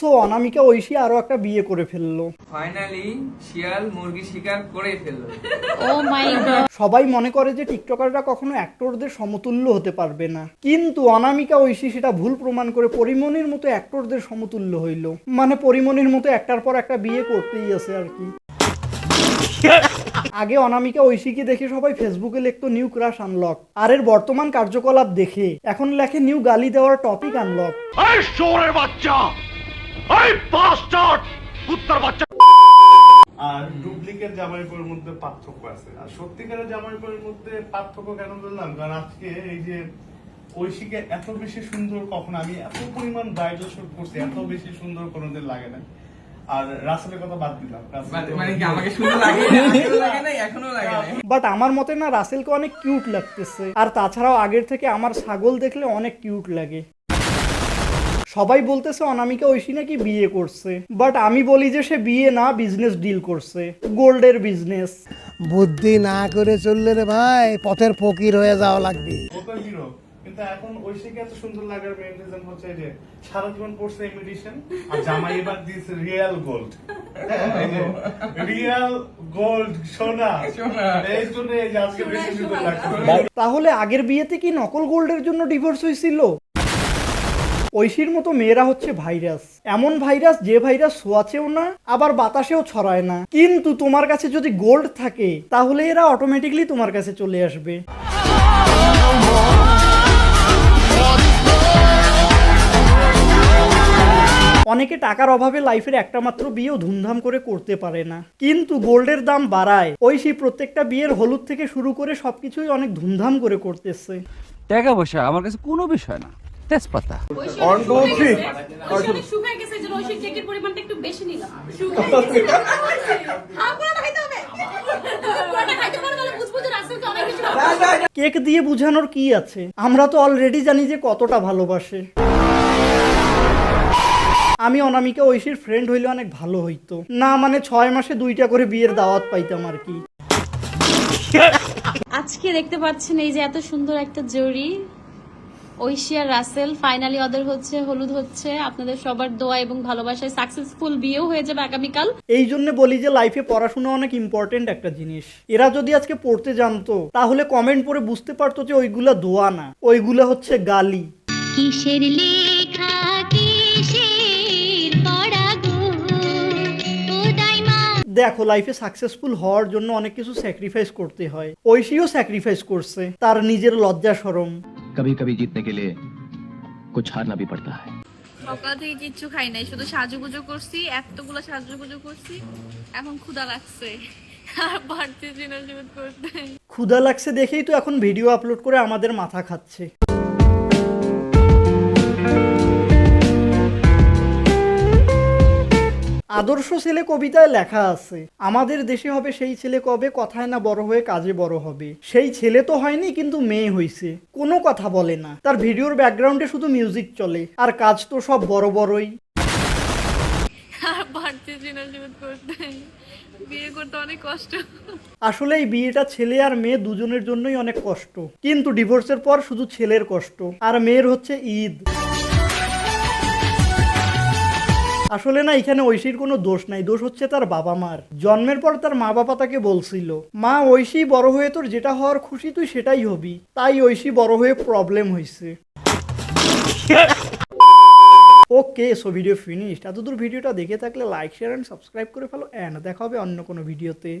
So অনামিকা ঐশী আরও একটা বিয়ে করে ফেলল। ফাইনালি শিয়াল মুরগি শিকার করে ফেলল। ও মাই গড সবাই মনে করে যে টিকটকাররা কখনো অ্যাক্টরদের সমতুল্য হতে পারবে না। কিন্তু অনামিকা ঐশী সেটা ভুল প্রমাণ করে পরিমণির মতো অ্যাক্টরদের সমতুল্য হইল। মানে পরিমণির মতো একটার পর একটা বিয়ে করতেই আছে আর কি। আগে অনামিকা ঐশীকে দেখে সবাই ফেসবুকে লিখতো নিউ ক্রাশ আনলক আর এর বর্তমান কার্যকলাপ দেখে। এখন লেখে নিউ গালি দেওয়ার টপিক আনলক বাচ্চা! এই বাস্টার্ড কুত্তার বাচ্চা! আর ডুপ্লিকেট জামাইপুরের মধ্যে পার্থক্য আছে। আর সত্যিকারের জামাইপুরের মধ্যে পার্থক্য কেন বললাম? কারণ আজকে এই যে ঐশীকে এত বেশি সুন্দর কখন আমি এত পরিমাণ ব্রাইডাল শুট করছি এত বেশি সুন্দর কোনোদিন লাগে না। আর রাসেলের কথা বাদ দিলাম। রাসেল মানে কি আমাকে শুধু লাগে লাগে না এখনও লাগে না বাট আমার মতে না রাসেলকে অনেক কিউট লাগতেছে। আর তাছাড়াও আগের থেকে আমার ছাগল দেখলে অনেক কিউট লাগে। সবাই বলতেছে অনামিকা ঐশী নাকি বিয়ে করছে। বাট আমি বলি যে সে বিয়ে না বিজনেস ডিল করছে। গোল্ডের বিজনেস বুদ্ধি না করে চললে রে ভাই পথের ফকির হয়ে যাওয়া লাগবে। ও তো হিরো কিন্তু এখন ঐশীকে এত সুন্দর লাগার মেইন রিজন হচ্ছে যে সারা জীবন পড়ছে ইমিটেশন আর জামাই এবার দিয়েছে রিয়েল গোল্ড রিয়েল গোল্ড সোনা। সোনা। এই জন্য এই আজকে বেশি সুন্দর লাগছে। তাহলে আগের বিয়েতে কি নকল গোল্ডের জন্য ডিভোর্স হয়েছিল? ঐশীর মতো মেয়েরা হচ্ছে ভাইরাস। এমন ভাইরাস যে ভাইরাস ছোঁয়াচেও না, আবার বাতাসেও ছড়ায় না। কিন্তু তোমার কাছে যদি গোল্ড থাকে, তাহলে এরা অটোমেটিকলি তোমার কাছে চলে আসবে। অনেকে টাকার অভাবে লাইফের একটা মাত্র বিয়েও ধুমধাম করে করতে পারে না। কিন্তু গোল্ডের দাম বাড়ায়। ঐশী প্রত্যেকটা বিয়ের হলুদ থেকে শুরু করে সবকিছুই অনেক ধুমধাম করে করতেছে। টাকা পয়সা আমার কাছে কোনো বিষয় না। তেজপাতা। শুকায় গেছে যে ঐশীর কেকের পরিমাণটা একটু বেশি নিলাম। আপনারা খাইতে হবে। কোনটা খাইতে পারো তাহলে বুঝব যে রাসেলকে অনেক বেশি ভালোবাসে। কেক দিয়ে বোঝানোর কি আছে? আমরা তো অলরেডি জানি যে কতটা ভালোবাসে। আমি অনামিকা ঐশীর ফ্রেন্ড হইলে অনেক ভালো হইতো। না মানে ছয় মাসে দুইটা করে বিয়ের দাওয়াত পাইতাম আর কি। আজকে দেখতে পাচ্ছেন এই যে এত সুন্দর একটা জড়ি ঐশী আর রাসেল ফাইনালি ওদের হচ্ছে হলুদ হচ্ছে। আপনাদের সবার দোয়া এবং ভালোবাসায় সাকসেসফুল বিয়েও হয়ে যাবে আগামীকাল। এই জন্য বলি যে লাইফে পড়াশোনা অনেক ইম্পর্টেন্ট একটা জিনিস। এরা যদি আজকে পড়তে জানতো তাহলে কমেন্ট পড়ে বুঝতে পারতো যে ওইগুলা দোয়া না। ওইগুলা হচ্ছে গালি। কিসের লেখা পড়া দেখো লাইফে সাকসেসফুল হওয়ার জন্য অনেক কিছু স্যাক্রিফাইস করতে হয়। ঐশীও স্যাক্রিফাইস করছে তার নিজের লজ্জা সরম। কবি কবি জিতনে গেলে লিয়ে কুছ হারনা ভি পড়তা হ্যায় সকাল থেকে কিচ্ছু খাই নাই শুধু সাজুগুজু করছি এতগুলো সাজুগুজু করছি এখন ক্ষুধা লাগছে ক্ষুধা লাগছে দেখেই তো এখন ভিডিও আপলোড করে আমাদের মাথা খাচ্ছে। আদর্শ ছেলে কবিতায় লেখা আছে আমাদের দেশে হবে সেই ছেলে কবে কথায় না বড় হয়ে কাজে বড় হবে। সেই ছেলে তো হয়নি কিন্তু মেয়ে হইছে। কোনো কথা বলে না। তার ভিডিওর ব্যাকগ্রাউন্ডে শুধু মিউজিক চলে আর কাজ তো সব বড় বড়ই। আসলে এই বিয়েটা ছেলে আর মেয়ে দুজনের জন্যই অনেক কষ্ট। কিন্তু ডিভোর্সের পর শুধু ছেলের কষ্ট আর মেয়ের হচ্ছে ঈদ। আসলে না এখানে ঐশীর কোনো দোষ নাই। দোষ হচ্ছে তার বাবা মার। জন্মের পর তার মা বাবা তাকে বলছিল মা ঐশী বড় হয়ে তোর যেটা হওয়ার খুশি তুই সেটাই হবি। তাই ঐশী বড় হয়ে প্রবলেম হয়েছে ওকে সো ভিডিও ফিনিশড এতদূর ভিডিওটা দেখে থাকলে লাইক শেয়ার অ্যান্ড সাবস্ক্রাইব করে ফেলো অ্যান্ড দেখা হবে অন্য কোনো ভিডিওতে